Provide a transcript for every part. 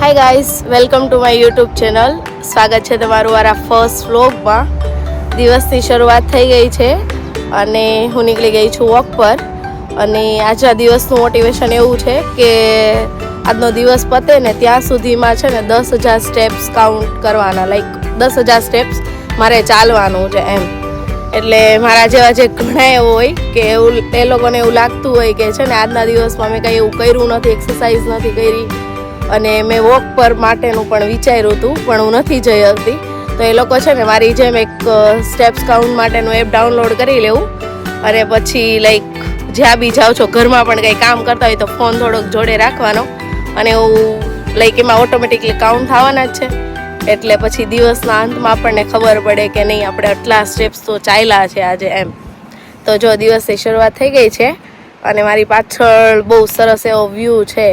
Hi guys welcome to my YouTube channel સ્વાગત છે તમારું મારા ફર્સ્ટ વ્લોગમાં દિવસની શરૂઆત થઈ ગઈ છે અને હું નીકળી ગઈ છું વોક પર. અને આજના દિવસનું મોટિવેશન એવું છે કે આજનો દિવસ પતે ને ત્યાં સુધીમાં છે ને દસ હજાર સ્ટેપ્સ કાઉન્ટ કરવાના. લાઈક દસ હજાર સ્ટેપ્સ મારે ચાલવાનું છે એમ. એટલે મારા જેવા જે ઘણા એવું હોય કે એવું, એ લોકોને એવું લાગતું હોય કે છે ને આજના દિવસમાં મેં કંઈ એવું કર્યું નથી એક્સરસાઇઝ નથી કરી. અને મેં વોક પર માટેનું પણ વિચાર્યું હતું, પણ હું નથી જઈ હતી. તો એ લોકો છે ને મારી જેમ એક સ્ટેપ્સ કાઉન્ટ માટેનું એપ ડાઉનલોડ કરી લેવું. અને પછી લાઈક જ્યાં બી જાઓ છો, ઘરમાં પણ કંઈ કામ કરતા હોય તો ફોન થોડોક જોડે રાખવાનો. અને એવું લાઈક એમાં ઓટોમેટિકલી કાઉન્ટ થવાના જ છે. એટલે પછી દિવસના અંતમાં આપણને ખબર પડે કે નહીં, આપણે આટલા સ્ટેપ્સ તો ચાલ્યા છે આજે એમ. તો જો દિવસની શરૂઆત થઈ ગઈ છે, અને મારી પાછળ બહુ સરસ એવો વ્યૂ છે.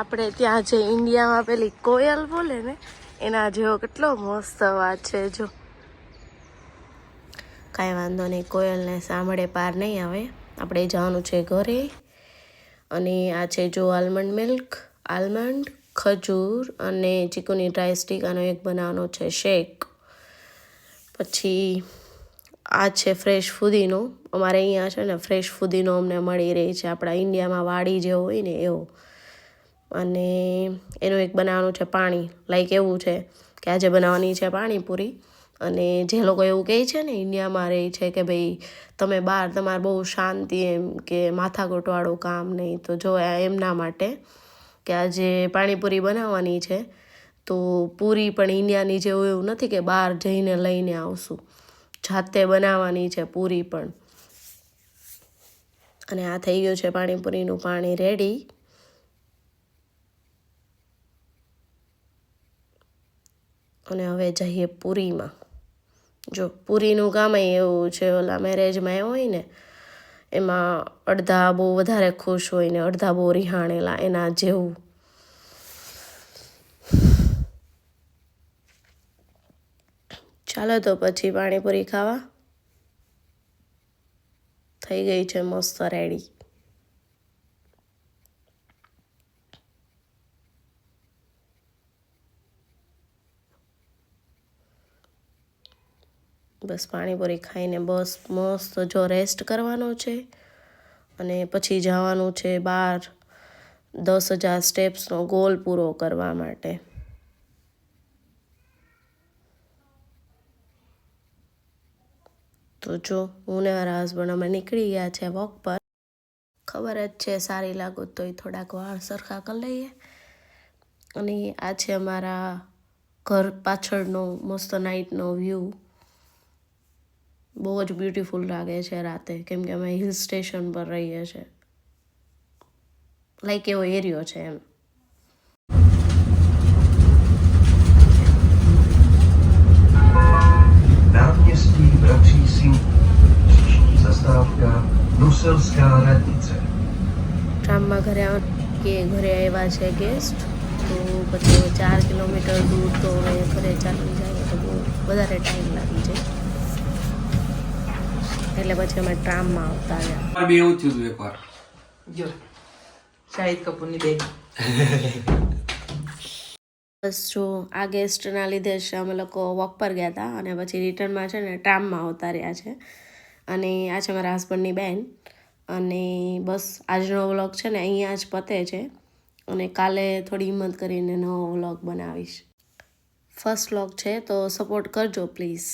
આપણે ત્યાં જે ઇન્ડિયામાં પેલી કોયલ બોલે ને, એના જેવો કેટલો મસ્ત અવાજ છે જો. કાંઈ વાંધો નહીં, કોયલને સાંભળે પાર નહીં આવે. આપણે જવાનું છે ઘરે. અને આ છે જો આલમંડ મિલ્ક, આલમંડ, ખજૂર અને ચીકુની ડ્રાય સ્ટીક આનો એક બનાવવાનો છે શેક. પછી આ છે ફ્રેશ ફુદીનો. અમારે અહીંયા છે ને ફ્રેશ ફુદીનો અમને મળી રહી છે. આપણા ઇન્ડિયામાં વાડી જે હોય ને એવો. અને એનું એક બનાવવાનું છે પાણી. લાઈક એવું છે કે આજે બનાવવાની છે પાણીપુરી. અને જે લોકો એવું કહે છે ને, ઇન્ડિયામાં રહે છે કે ભાઈ તમે બહાર, તમારે બહુ શાંતિ એમ કે માથાકૂટવાળું કામ નહીં. તો જો એમના માટે કે આજે પાણીપુરી બનાવવાની છે, તો પૂરી પણ ઇન્ડિયાની જેવું એવું નથી કે બહાર જઈને લઈને આવશું. જાતે બનાવવાની છે પૂરી પણ. અને આ થઈ ગયું છે પાણીપુરીનું પાણી રેડી અને હવે જઈએ પૂરીમાં. જો પૂરીનું કામ એવું છે, ઓલા મેરેજમાં એ હોય ને, એમાં અડધા બહુ વધારે ખુશ હોય ને અડધા બહુ રિહાણેલા, એના જેવું. ચાલો તો પછી પાણીપુરી ખાવા. થઈ ગઈ છે મસ્ત રેડી. બસ પાણીપુરી ખાઈને બસ મસ્ત જો રેસ્ટ કરવાનો છે. અને પછી જવાનું છે બહાર દસ હજાર સ્ટેપ્સનો ગોલ પૂરો કરવા માટે. તો જો હું ને મારા હસબન્ડ અમે નીકળી ગયા છે વોક પર. ખબર જ છે સારી લાગુ તોય થોડાક વાળ સરખા કરી લઈએ. અને આ છે અમારા ઘર પાછળનો મસ્ત નાઇટનો વ્યૂ બહુ જ બ્યુટીફુલ લાગે છે રાતે કેમ કે અમે હિલ સ્ટેશન પર રહીએ છીએ લાઈક એવો એરિયો છે એમ Náměstí Bratří Singů. Příští zastávka Bruselská radnice. ટ્રામમાં ઘરે આવ- કે ઘરે આવ્યા છે ગેસ્ટ તો પછી હવે ચાર કિલોમીટર દૂર તો હવે ઘરે ચાલી જાય તો બહુ વધારે ટાઈમ લાગી જાય એટલે પછી અમે ટ્રામમાં આવતા રહ્યા. એવું થયું હતું એકવાર. જો શાહિદ કપૂરની બેન. બસ જો આ ગેસ્ટના લીધે જ અમે લોકો વોક પર ગયા હતા અને પછી રિટર્નમાં છે ને ટ્રામમાં આવતા રહ્યા છે. અને આ છે મારા હસબન્ડની બેન. અને બસ આજનો વ્લોગ છે ને અહીંયા જ પતે છે. અને કાલે થોડી હિંમત કરીને નવો વ્લોગ બનાવીશ. ફર્સ્ટ વ્લોગ છે તો સપોર્ટ કરજો પ્લીઝ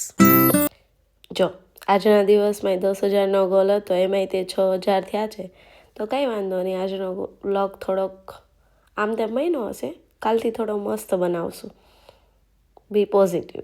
જો આજના દિવસમાં દસ હજારનો ગોલ હતો, એમાંય તે છ હજાર થયા છે. તો કંઈ વાંધો નહીં, આજનો વ્લોગ થોડોક આમ તેમ મહિનો હશે. કાલથી થોડો મસ્ત બનાવશું. B positive